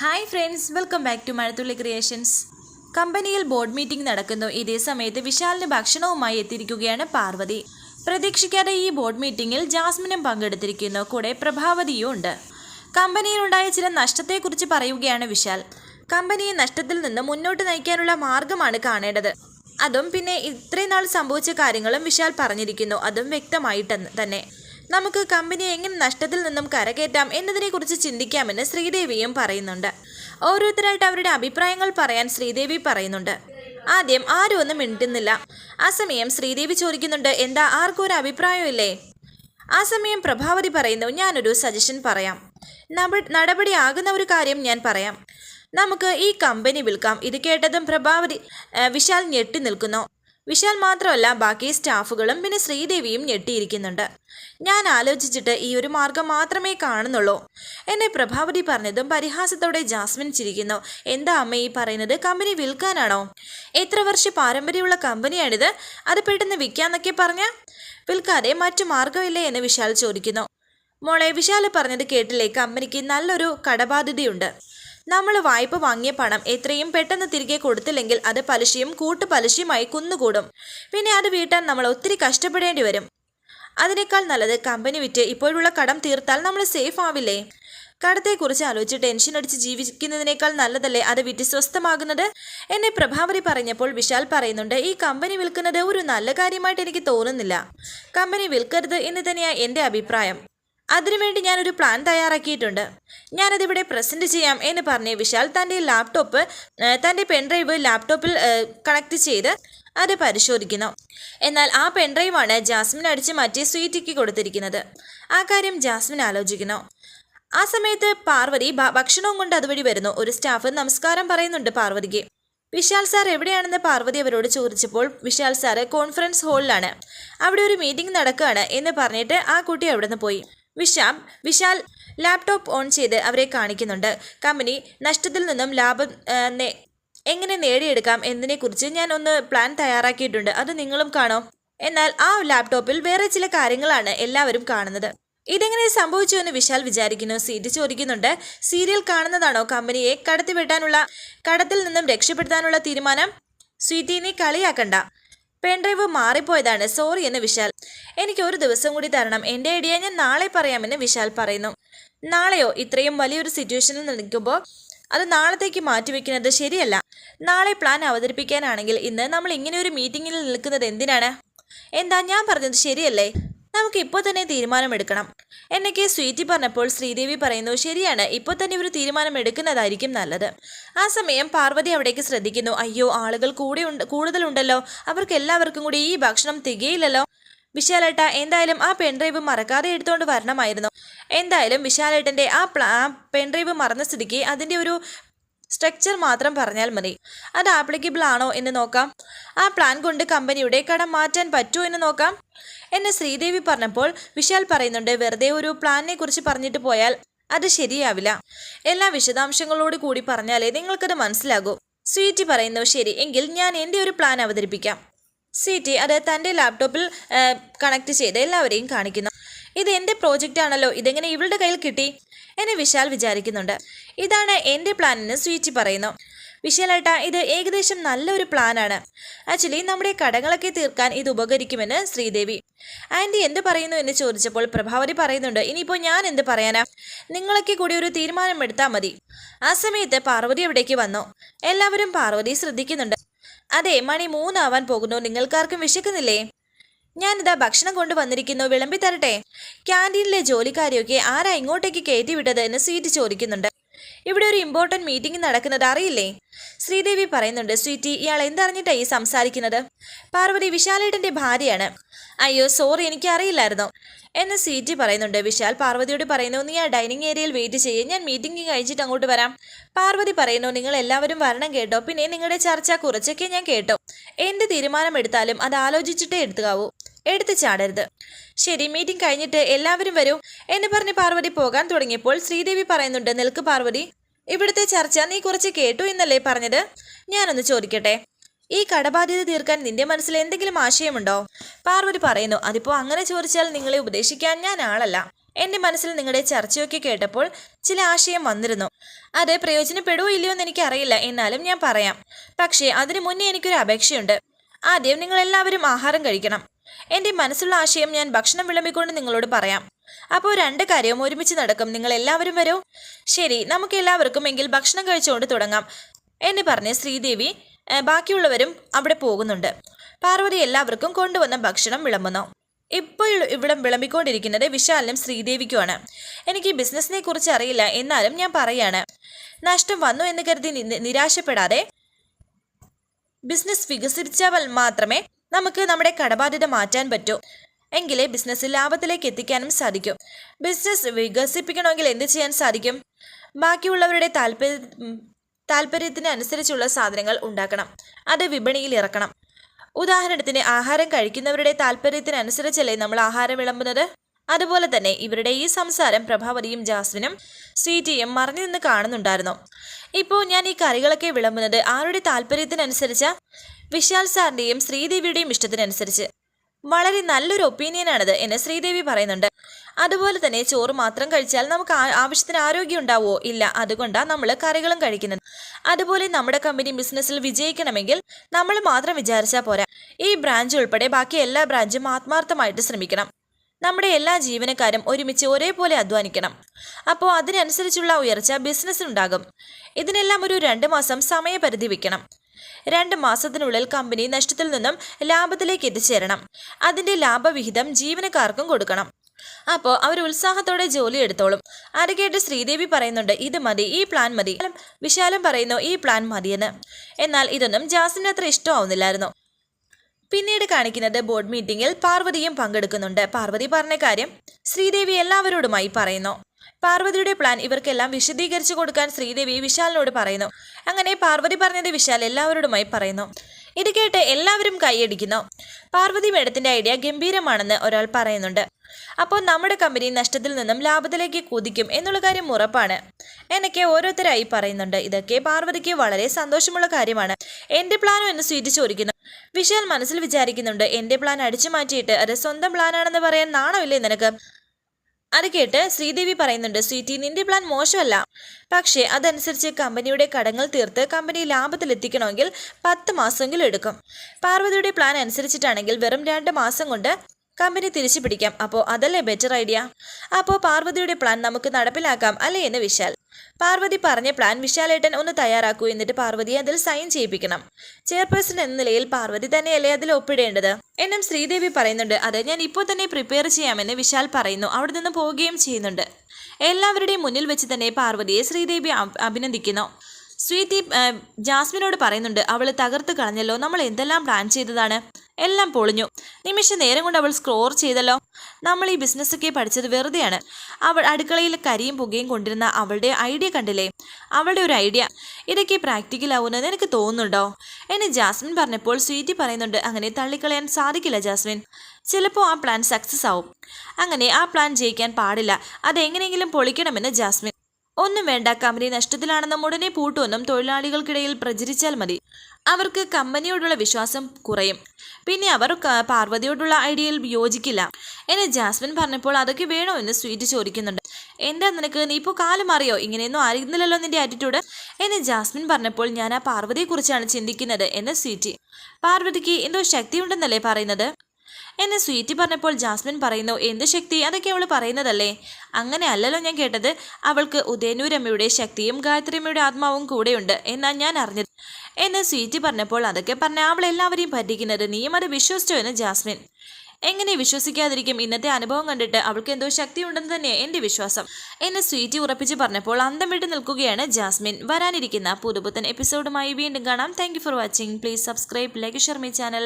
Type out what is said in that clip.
Hi friends welcome back to Mazhathulli creations കമ്പനിയിൽ board meeting നടക്കുന്നു. ഇതേ സമയത്ത് വിശാലിന് ഭക്ഷണവുമായി എത്തിയിരിക്കുകയാണ് പാർവതി. പ്രതീക്ഷിക്കാതെ ഈ ബോർഡ് മീറ്റിംഗിൽ ജാസ്മിനും പങ്കെടുത്തിരിക്കുന്നു. കൂടെ പ്രഭാവതിയും ഉണ്ട്. കമ്പനിയിലുണ്ടായ ചില നഷ്ടത്തെക്കുറിച്ച് പറയുകയാണ് വിശാൽ. കമ്പനിയെ നഷ്ടത്തിൽ നിന്ന് മുന്നോട്ട് നയിക്കാനുള്ള മാർഗമാണ് കാണേണ്ടത്. അതും പിന്നെ ഇത്രയും നാൾ സംഭവിച്ച കാര്യങ്ങളും വിശാൽ പറഞ്ഞിരിക്കുന്നു. അതും വ്യക്തമായിട്ട് തന്നെ. നമുക്ക് കമ്പനി എങ്ങനെ നഷ്ടത്തിൽ നിന്നും കരകയറ്റാം എന്നതിനെക്കുറിച്ച് ചിന്തിക്കാമെന്ന് ശ്രീദേവിയും പറയുന്നുണ്ട്. ഓരോരുത്തരായിട്ട് അവരുടെ അഭിപ്രായങ്ങൾ പറയാൻ ശ്രീദേവി പറയുന്നുണ്ട്. ആദ്യം ആരും ഒന്നും മിണ്ടുന്നില്ല. ആ സമയം ശ്രീദേവി ചോദിക്കുന്നുണ്ട് എന്താ ആർക്കും ഒരു അഭിപ്രായമില്ലേ ആ സമയം പ്രഭാവതി പറയുന്നു ഞാനൊരു സജഷൻ പറയാം. നടപടി ആകുന്ന ഒരു കാര്യം ഞാൻ പറയാം. നമുക്ക് ഈ കമ്പനി വിൽക്കാം. ഇത് കേട്ടതും പ്രഭാവതി വിശാൽ ഞെട്ടി നിൽക്കുന്നു. വിശാൽ മാത്രമല്ല ബാക്കി സ്റ്റാഫുകളും പിന്നെ ശ്രീദേവിയും ഞെട്ടിയിരിക്കുന്നുണ്ട്. ഞാൻ ആലോചിച്ചിട്ട് ഈ ഒരു മാർഗം മാത്രമേ കാണുന്നുള്ളൂ. എന്നെ പ്രഭാവതി പറഞ്ഞതും പരിഹാസത്തോടെ ജാസ്മിൻ ചിരിക്കുന്നു. എന്താ അമ്മ ഈ പറയുന്നത്? കമ്പനി വിൽക്കാനാണോ? എത്ര വർഷ പാരമ്പര്യമുള്ള കമ്പനിയാണിത്? അത് പെട്ടെന്ന് വിൽക്കാന്നൊക്കെ പറഞ്ഞ? വിൽക്കാതെ മറ്റു മാർഗമില്ലേ എന്ന് വിശാൽ ചോദിക്കുന്നു. മോളെ വിശാൽ പറഞ്ഞത് കേട്ടില്ലേ? കമ്പനിക്ക് നല്ലൊരു കടബാധ്യതയുണ്ട്. നമ്മൾ വായ്പ വാങ്ങിയ പണം എത്രയും പെട്ടെന്ന് തിരികെ കൊടുത്തില്ലെങ്കിൽ അത് പലിശയും കൂട്ടുപലിശയുമായി കുന്നുകൂടും. പിന്നെ അത് വീട്ടാൻ നമ്മൾ ഒത്തിരി കഷ്ടപ്പെടേണ്ടി വരും. അതിനേക്കാൾ നല്ലത് കമ്പനി വിറ്റ് ഇപ്പോഴുള്ള കടം തീർത്താൽ നമ്മൾ സേഫ് ആവില്ലേ? കടത്തെക്കുറിച്ച് ആലോചിച്ച് ടെൻഷൻ അടിച്ച് ജീവിക്കുന്നതിനേക്കാൾ നല്ലതല്ലേ അത് വിറ്റ് സ്വസ്ഥമാകുന്നത്? എന്നെ പ്രഭാവതി പറഞ്ഞപ്പോൾ വിശാൽ പറയുന്നുണ്ട് ഈ കമ്പനി വിൽക്കുന്നത് ഒരു നല്ല കാര്യമായിട്ട് എനിക്ക് തോന്നുന്നില്ല. കമ്പനി വിൽക്കരുത് എന്ന് തന്നെയാണ് എന്റെ അഭിപ്രായം. അതിനുവേണ്ടി ഞാനൊരു പ്ലാൻ തയ്യാറാക്കിയിട്ടുണ്ട്. ഞാനതിവിടെ പ്രസന്റ് ചെയ്യാം എന്ന് പറഞ്ഞ് വിശാൽ തന്റെ ലാപ്ടോപ്പ് തന്റെ പെൻഡ്രൈവ് ലാപ്ടോപ്പിൽ കണക്ട് ചെയ്ത് അത് പരിശോധിക്കുന്നു. എന്നാൽ ആ പെൻഡ്രൈവാണ് ജാസ്മിൻ അടിച്ച് മാറ്റി സ്വീറ്റിക്ക് കൊടുത്തിരിക്കുന്നത്. ആ കാര്യം ജാസ്മിൻ ആലോചിക്കുന്നു. ആ സമയത്ത് പാർവതി ഭക്ഷണവും കൊണ്ട് അതുവഴി വരുന്നു. ഒരു സ്റ്റാഫ് നമസ്കാരം പറയുന്നുണ്ട് പാർവതിക്ക്. വിശാൽ സാർ എവിടെയാണെന്ന് പാർവതി അവരോട് ചോദിച്ചപ്പോൾ വിശാൽ സാറ് കോൺഫറൻസ് ഹാളിലാണ്. അവിടെ ഒരു മീറ്റിംഗ് നടക്കുകയാണ് എന്ന് പറഞ്ഞിട്ട് ആ കുട്ടി അവിടെ നിന്ന് പോയി. വിശാം വിശാൽ ലാപ്ടോപ്പ് ഓൺ ചെയ്ത് അവരെ കാണിക്കുന്നുണ്ട്. കമ്പനി നഷ്ടത്തിൽ നിന്നും ലാഭം എങ്ങനെ നേടിയെടുക്കാം എന്നതിനെക്കുറിച്ച് ഞാൻ ഒന്ന് പ്ലാൻ തയ്യാറാക്കിയിട്ടുണ്ട്. അത് നിങ്ങളും കാണോ. എന്നാൽ ആ ലാപ്ടോപ്പിൽ വേറെ ചില കാര്യങ്ങളാണ് എല്ലാവരും കാണുന്നത്. ഇതെങ്ങനെ സംഭവിച്ചു എന്ന് വിശാൽ വിചാരിക്കുന്നു. സീറ്റ് ചോദിക്കുന്നുണ്ട്. സീരിയൽ കാണുന്നതാണോ കമ്പനിയെ കടത്തിവെട്ടാനുള്ള കടത്തിൽ നിന്നും രക്ഷപ്പെടുത്താനുള്ള തീരുമാനം? സ്വീറ്റി നീ കളിയാക്കണ്ട പെൻഡ്രൈവ് മാറിപ്പോയതാണ്. സോറി എന്ന് വിശാൽ. എനിക്ക് ഒരു ദിവസം കൂടി തരണം. എന്റെ ഐഡിയ ഞാൻ നാളെ പറയാമെന്ന് വിശാൽ പറയുന്നു. നാളെയോ? ഇത്രയും വലിയൊരു സിറ്റുവേഷനിൽ നിൽക്കുമ്പോൾ അത് നാളത്തേക്ക് മാറ്റിവെക്കുന്നത് ശരിയല്ല. നാളെ പ്ലാൻ അവതരിപ്പിക്കാനാണെങ്കിൽ ഇന്ന് നമ്മൾ ഇങ്ങനെ ഒരു മീറ്റിങ്ങിൽ നിൽക്കുന്നത് എന്തിനാണ്? എന്താ ഞാൻ പറഞ്ഞത് ശരിയല്ലേ? നമുക്ക് ഇപ്പോൾ തന്നെ തീരുമാനമെടുക്കണം. എന്നൊക്കെ സ്വീറ്റി പറഞ്ഞപ്പോൾ ശ്രീദേവി പറയുന്നു ശരിയാണ് ഇപ്പോൾ തന്നെ ഒരു തീരുമാനം എടുക്കുന്നതായിരിക്കും നല്ലത്. ആ സമയം പാർവതി അവിടേക്ക് ശ്രദ്ധിക്കുന്നു അയ്യോ ആളുകൾ കൂടെ ഉണ്ട് കൂടുതലുണ്ടല്ലോ. അവർക്ക് എല്ലാവർക്കും കൂടി ഈ ഭക്ഷണം തികയില്ലല്ലോ. വിശാലേട്ട എന്തായാലും ആ പെൺഡ്രൈവ് മറക്കാതെ എടുത്തുകൊണ്ട് വരണമായിരുന്നു. എന്തായാലും വിശാലേട്ടന്റെ ആ ആ പെൺഡ്രൈവ് മറന്ന സ്ഥിതിക്ക് അതിന്റെ ഒരു സ്ട്രക്ചർ മാത്രം പറഞ്ഞാൽ മതി. അത് ആപ്ലിക്കബിൾ ആണോ എന്ന് നോക്കാം. ആ പ്ലാൻ കൊണ്ട് കമ്പനിയുടെ കടം മാറ്റാൻ പറ്റുമോ എന്ന് നോക്കാം. എന്നെ ശ്രീദേവി പറഞ്ഞപ്പോൾ വിശാൽ പറയുന്നുണ്ട് വെറുതെ ഒരു പ്ലാനിനെ കുറിച്ച് പറഞ്ഞിട്ട് പോയാൽ അത് ശരിയാവില്ല. എല്ലാ വിശദാംശങ്ങളോട് കൂടി പറഞ്ഞാലേ നിങ്ങൾക്കത് മനസ്സിലാകൂ. സ്വീറ്റി പറയുന്നു ശരി എങ്കിൽ ഞാൻ എന്റെ ഒരു പ്ലാൻ അവതരിപ്പിക്കാം. സ്വീറ്റി അത് തന്റെ ലാപ്ടോപ്പിൽ കണക്ട് ചെയ്ത് എല്ലാവരെയും കാണിക്കുന്നു. ഇത് എന്റെ പ്രോജക്റ്റ് ആണല്ലോ ഇതെങ്ങനെ ഇവളുടെ കയ്യിൽ കിട്ടി? എന്നെ വിശാൽ വിചാരിക്കുന്നുണ്ട്. ഇതാണ് എന്റെ പ്ലാനെന്ന് സ്വീറ്റി പറയുന്നു. വിശാലേട്ട ഇത് ഏകദേശം നല്ലൊരു പ്ലാനാണ് ആക്ച്വലി നമ്മുടെ കടങ്ങളൊക്കെ തീർക്കാൻ ഇത് ഉപകരിക്കുമെന്ന് ശ്രീദേവി. ആന്റി എന്ത് പറയുന്നു എന്ന് ചോദിച്ചപ്പോൾ പ്രഭാവതി പറയുന്നുണ്ട് ഇനിയിപ്പോൾ ഞാൻ എന്ത് പറയാനാ? നിങ്ങളൊക്കെ കൂടി ഒരു തീരുമാനം എടുത്താൽ മതി. ആ സമയത്ത് പാർവതി എവിടേക്ക് വന്നു. എല്ലാവരും പാർവതി ശ്രദ്ധിക്കുന്നുണ്ട്. അതെ മണി മൂന്നാവാൻ പോകുന്നു. നിങ്ങൾക്കാർക്കും വിശക്കുന്നില്ലേ? ഞാനിതാ ഭക്ഷണം കൊണ്ടുവന്നിരിക്കുന്നു വിളമ്പി തരട്ടെ. ക്യാന്റീനിലെ ജോലിക്കാരെയൊക്കെ ആരാ ഇങ്ങോട്ടേക്ക് കയറ്റി വിട്ടത് എന്ന് സ്വീറ്റ് ചോദിക്കുന്നുണ്ട്. ഇവിടെ ഒരു ഇമ്പോർട്ടന്റ് മീറ്റിംഗ് നടക്കുന്നത് അറിയില്ലേ? ശ്രീദേവി പറയുന്നുണ്ട് സ്വീറ്റി ഇയാൾ എന്തറിഞ്ഞിട്ടാ ഈ സംസാരിക്കുന്നത്? പാർവതി വിശാലേട്ടന്റെ ഭാര്യയാണ്. അയ്യോ സോറി എനിക്ക് അറിയില്ലായിരുന്നു എന്ന് സ്വീറ്റി പറയുന്നുണ്ട് വിശാൽ പാർവതിയോട് പറയുന്നു നീ ആ ഡൈനിങ് ഏരിയയിൽ വെയിറ്റ് ചെയ്യേ ഞാൻ മീറ്റിംഗ് കഴിച്ചിട്ട് അങ്ങോട്ട് വരാം. പാർവതി പറയുന്നു നിങ്ങൾ എല്ലാവരും വരണം കേട്ടോ പിന്നെ നിങ്ങളുടെ ചർച്ച കുറച്ചൊക്കെ ഞാൻ കേട്ടോ. എന്ത് തീരുമാനം എടുത്താലും അത് ആലോചിച്ചിട്ടേ എടുത്തുകാവൂ. എടുത്തു ചാടരുത്. ശരി മീറ്റിംഗ് കഴിഞ്ഞിട്ട് എല്ലാവരും വരൂ. എന്ന് പറഞ്ഞ് പാർവതി പോകാൻ തുടങ്ങിയപ്പോൾ ശ്രീദേവി പറയുന്നുണ്ട് നിൽക്ക് പാർവതി. ഇവിടുത്തെ ചർച്ച നീ കുറച്ച് കേട്ടു എന്നല്ലേ പറഞ്ഞത്? ഞാനൊന്ന് ചോദിക്കട്ടെ. ഈ കടബാധ്യത തീർക്കാൻ നിന്റെ മനസ്സിൽ എന്തെങ്കിലും ആശയമുണ്ടോ? പാർവതി പറയുന്നു അതിപ്പോ അങ്ങനെ ചോദിച്ചാൽ നിങ്ങളെ ഉപദേശിക്കാൻ ഞാൻ ആളല്ല. എന്റെ മനസ്സിൽ നിങ്ങളുടെ ചർച്ചയൊക്കെ കേട്ടപ്പോൾ ചില ആശയം വന്നിരുന്നു. അത് പ്രയോജനപ്പെടുവോ ഇല്ലയോ എന്ന് എനിക്കറിയില്ല. എന്നാലും ഞാൻ പറയാം. പക്ഷേ അതിനു മുന്നേ എനിക്കൊരു അപേക്ഷയുണ്ട്. ആദ്യം നിങ്ങൾ എല്ലാവരും ആഹാരം കഴിക്കണം. എന്റെ മനസ്സുള്ള ആശയം ഞാൻ ഭക്ഷണം വിളമ്പിക്കൊണ്ട് നിങ്ങളോട് പറയാം. അപ്പോൾ രണ്ട് കാര്യവും ഒരുമിച്ച് നടക്കും. നിങ്ങൾ എല്ലാവരും വരൂ. ശരി നമുക്ക് എല്ലാവർക്കും എങ്കിൽ ഭക്ഷണം കഴിച്ചുകൊണ്ട് തുടങ്ങാം. എന്ന് പറഞ്ഞ് ശ്രീദേവി ബാക്കിയുള്ളവരും അവിടെ പോകുന്നുണ്ട്. പാർവതി എല്ലാവർക്കും കൊണ്ടുവന്ന ഭക്ഷണം വിളമ്പുന്നു. ഇപ്പോൾ ഇവിടെ വിളമ്പിക്കൊണ്ടിരിക്കുന്നത് വിശാലിനും ശ്രീദേവിക്കുമാണ്. എനിക്ക് ബിസിനസ്സിനെ കുറിച്ച് അറിയില്ല. എന്നാലും ഞാൻ പറയാണ്. നഷ്ടം വന്നു എന്ന് കരുതി നിരാശപ്പെടാതെ ബിസിനസ് വികസിപ്പിച്ചാൽ മാത്രമേ നമുക്ക് നമ്മുടെ കടബാധ്യത മാറ്റാൻ പറ്റൂ. എങ്കിലേ ബിസിനസ് ലാഭത്തിലേക്ക് എത്തിക്കാനും സാധിക്കും. ബിസിനസ് വികസിപ്പിക്കണമെങ്കിൽ എന്ത് ചെയ്യാൻ സാധിക്കും? ബാക്കിയുള്ളവരുടെ താല്പര്യ താല്പര്യത്തിന് അനുസരിച്ചുള്ള സാധനങ്ങൾ ഉണ്ടാക്കണം. അത് വിപണിയിൽ ഇറക്കണം. ഉദാഹരണത്തിന് ആഹാരം കഴിക്കുന്നവരുടെ താല്പര്യത്തിനനുസരിച്ചല്ലേ നമ്മൾ ആഹാരം വിളമ്പുന്നത്? അതുപോലെ തന്നെ ഇവരുടെ ഈ സംസാരം പ്രഭാവതിയും ജാസ്മിനും സ്വീറ്റിയും മറിഞ്ഞു നിന്ന് കാണുന്നുണ്ടായിരുന്നു. ഇപ്പോൾ ഞാൻ ഈ കറികളൊക്കെ വിളമ്പുന്നത് ആരുടെ താല്പര്യത്തിനനുസരിച്ചാ വിശാൽ സാറിന്റെയും ശ്രീദേവിയുടെയും ഇഷ്ടത്തിനനുസരിച്ച്. വളരെ നല്ലൊരു ഒപ്പീനിയനാണിത് എന്ന് ശ്രീദേവി പറയുന്നുണ്ട്. അതുപോലെ തന്നെ ചോറ് മാത്രം കഴിച്ചാൽ നമുക്ക് ആവശ്യത്തിന് ആരോഗ്യം ഉണ്ടാവുമോ? ഇല്ല. അതുകൊണ്ടാണ് നമ്മൾ കറികളും കഴിക്കുന്നത്. അതുപോലെ നമ്മുടെ കമ്പനി ബിസിനസ്സിൽ വിജയിക്കണമെങ്കിൽ നമ്മൾ മാത്രം വിചാരിച്ചാൽ പോരാ. ഈ ബ്രാഞ്ച് ഉൾപ്പെടെ ബാക്കി എല്ലാ ബ്രാഞ്ചും ആത്മാർത്ഥമായിട്ട് ശ്രമിക്കണം. നമ്മുടെ എല്ലാ ജീവനക്കാരും ഒരുമിച്ച് ഒരേപോലെ അധ്വാനിക്കണം. അപ്പോൾ അതിനനുസരിച്ചുള്ള ഉയർച്ച ബിസിനസ്സിനുണ്ടാകും ഇതിനെല്ലാം ഒരു രണ്ട് മാസം സമയപരിധി വെക്കണം രണ്ട് മാസത്തിനുള്ളിൽ കമ്പനി നഷ്ടത്തിൽ നിന്നും ലാഭത്തിലേക്ക് എത്തിച്ചേരണം. അതിന്റെ ലാഭവിഹിതം ജീവനക്കാർക്കും കൊടുക്കണം. അപ്പോൾ അവർ ഉത്സാഹത്തോടെ ജോലി എടുത്തോളും. അത് കേട്ട് ശ്രീദേവി പറയുന്നുണ്ട് ഇത് മതി ഈ പ്ലാൻ മതി. വിശാലം പറയുന്നു ഈ പ്ലാൻ മതിയെന്ന്. എന്നാൽ ഇതൊന്നും ജാസിന് അത്ര ഇഷ്ടമാവുന്നില്ലായിരുന്നു. പിന്നീട് കാണിക്കുന്നത് ബോർഡ് മീറ്റിംഗിൽ പാർവതിയും പങ്കെടുക്കുന്നുണ്ട്. പാർവതി പറഞ്ഞ കാര്യം ശ്രീദേവി എല്ലാവരോടുമായി പറയുന്നു. പാർവതിയുടെ പ്ലാൻ ഇവർക്കെല്ലാം വിശദീകരിച്ചു കൊടുക്കാൻ ശ്രീദേവി വിശാലിനോട് പറയുന്നു. അങ്ങനെ പാർവതി പറഞ്ഞത് വിശാൽ എല്ലാവരോടുമായി പറയുന്നു. ഇത് കേട്ട് എല്ലാവരും കൈയടിക്കുന്നു. പാർവതി മേഡത്തിന്റെ ഐഡിയ ഗംഭീരമാണെന്ന് ഒരാൾ പറയുന്നുണ്ട്. അപ്പോൾ നമ്മുടെ കമ്പനി നഷ്ടത്തിൽ നിന്നും ലാഭത്തിലേക്ക് കുതിക്കും എന്നുള്ള കാര്യം ഉറപ്പാണ്. എന്നൊക്കെ ഓരോരുത്തരായി പറയുന്നുണ്ട്. ഇതൊക്കെ പാർവതിക്ക് വളരെ സന്തോഷമുള്ള കാര്യമാണ്. എന്റെ പ്ലാനോ എന്ന് സ്വീകരിച്ചോരിക്കുന്നു വിശാൽ മനസ്സിൽ വിചാരിക്കുന്നുണ്ട് എന്റെ പ്ലാൻ അടിച്ചു മാറ്റിയിട്ട് അത് സ്വന്തം പ്ലാനാണെന്ന് പറയാൻ നാണമില്ലേ നിനക്ക്? അത് കേട്ട് ശ്രീദേവി പറയുന്നുണ്ട് സ്വീറ്റി നിന്റെ പ്ലാൻ മോശമല്ല. പക്ഷേ അതനുസരിച്ച് കമ്പനിയുടെ കടങ്ങൾ തീർത്ത് കമ്പനി ലാഭത്തിലെത്തിക്കണമെങ്കിൽ പത്ത് മാസമെങ്കിലും എടുക്കും. പാർവതിയുടെ പ്ലാൻ അനുസരിച്ചിട്ടാണെങ്കിൽ വെറും രണ്ട് മാസം കൊണ്ട് കമ്പനി തിരിച്ചു പിടിക്കാം അപ്പോൾ അതല്ലേ ബെറ്റർ ഐഡിയ അപ്പോൾ പാർവതിയുടെ പ്ലാൻ നമുക്ക് നടപ്പിലാക്കാം അല്ലേ എന്ന് വിശാൽ. പാർവതി പറഞ്ഞ പ്ലാൻ വിശാലേട്ടൻ ഒന്ന് തയ്യാറാക്കൂ എന്നിട്ട് പാർവതി അതിൽ സൈൻ ചെയ്യിപ്പിക്കണം. ചെയർപേഴ്സൺ എന്ന നിലയിൽ പാർവതി തന്നെയല്ലേ അതിൽ ഒപ്പിടേണ്ടത്? എന്നും ശ്രീദേവി പറയുന്നുണ്ട് അത് ഞാൻ ഇപ്പോൾ തന്നെ പ്രിപ്പയർ ചെയ്യാമെന്ന് വിശാൽ പറയുന്നു. അവിടെ നിന്ന് പോവുകയും ചെയ്യുന്നുണ്ട്. എല്ലാവരുടെയും മുന്നിൽ വെച്ച് തന്നെ പാർവതിയെ ശ്രീദേവി അഭിനന്ദിക്കുന്നു. ആ, ജാസ്മിനോട് പറയുന്നുണ്ട് അവൾ തകർത്ത് കളഞ്ഞല്ലോ നമ്മൾ എന്തെല്ലാം പ്ലാൻ ചെയ്തതാണ്? എല്ലാം പൊളിഞ്ഞു. നിമിഷ നേരം കൊണ്ട് അവൾ സ്ക്രോർ ചെയ്തല്ലോ. നമ്മൾ ഈ ബിസിനസ്സൊക്കെ പഠിച്ചത് വെറുതെയാണ്. അവൾ അടുക്കളയിൽ കരിയും പുകയും കൊണ്ടിരുന്ന അവളുടെ ഐഡിയ കണ്ടില്ലേ? അവളുടെ ഒരു ഐഡിയ ഇതൊക്കെ പ്രാക്ടിക്കൽ ആവുമെന്ന് എനിക്ക് തോന്നുന്നുണ്ടോ? എന്നെ ജാസ്മിൻ പറഞ്ഞപ്പോൾ സ്വീറ്റി പറയുന്നുണ്ട് അങ്ങനെ തള്ളിക്കളയാൻ സാധിക്കില്ല ജാസ്മിൻ. ചിലപ്പോൾ ആ പ്ലാൻ സക്സസ് ആവും. അങ്ങനെ ആ പ്ലാൻ ജയിക്കാൻ പാടില്ല. അതെങ്ങനെയെങ്കിലും പൊളിക്കണമെന്ന് ജാസ്മിൻ ഒന്നും വേണ്ട. കമ്പനി നഷ്ടത്തിലാണെന്നും ഉടനെ പൂട്ടുമെന്നും തൊഴിലാളികൾക്കിടയിൽ പ്രചരിച്ചാൽ മതി. അവർക്ക് കമ്പനിയോടുള്ള വിശ്വാസം കുറയും. പിന്നെ അവർ പാർവതിയോടുള്ള ഐഡിയയിൽ യോജിക്കില്ല. എന്നെ ജാസ്മിൻ പറഞ്ഞപ്പോൾ അതൊക്കെ വേണോ എന്ന് സ്വീറ്റ് ചോദിക്കുന്നുണ്ട്. എന്താ നിനക്ക്? നീ ഇപ്പോൾ കാലം അറിയോ ഇങ്ങനെയൊന്നും ആയിരുന്നില്ലല്ലോ നിന്റെ ആറ്റിറ്റ്യൂഡ് എന്നെ ജാസ്മിൻ പറഞ്ഞപ്പോൾ ഞാൻ ആ പാർവതിയെക്കുറിച്ചാണ് ചിന്തിക്കുന്നത് എന്ന് സ്വീറ്റി. പാർവതിക്ക് എന്തോ ശക്തിയുണ്ടെന്നല്ലേ പറയുന്നത്? എന്നെ സ്വീറ്റി പറഞ്ഞപ്പോൾ ജാസ്മിൻ പറയുന്നു എന്ത് ശക്തി? അതൊക്കെ അവൾ പറയുന്നതല്ലേ? അങ്ങനെ അല്ലല്ലോ ഞാൻ കേട്ടത്. അവൾക്ക് ഉദയനൂരമ്മയുടെ ശക്തിയും ഗായത്രിയമ്മയുടെ ആത്മാവും കൂടെയുണ്ട് എന്നാ ഞാൻ അറിഞ്ഞത്. എന്നെ സ്വീറ്റി പറഞ്ഞപ്പോൾ അതൊക്കെ പറഞ്ഞ അവൾ എല്ലാവരെയും പറ്റിക്കുന്നത് നീയും അത് വിശ്വസിച്ചോ എന്ന് ജാസ്മിൻ. എങ്ങനെ വിശ്വസിക്കാതിരിക്കും? ഇന്നത്തെ അനുഭവം കണ്ടിട്ട് അവൾക്ക് എന്തോ ശക്തി ഉണ്ടെന്ന് തന്നെ എന്റെ വിശ്വാസം. എന്നെ സ്വീറ്റി ഉറപ്പിച്ച് പറഞ്ഞപ്പോൾ അന്തം നിൽക്കുകയാണ് ജാസ്മിൻ. വരാനിരിക്കുന്ന പുതുപുത്തൻ എപ്പിസോഡുമായി വീണ്ടും കാണാം. Thank for watching please subscribe like share my channel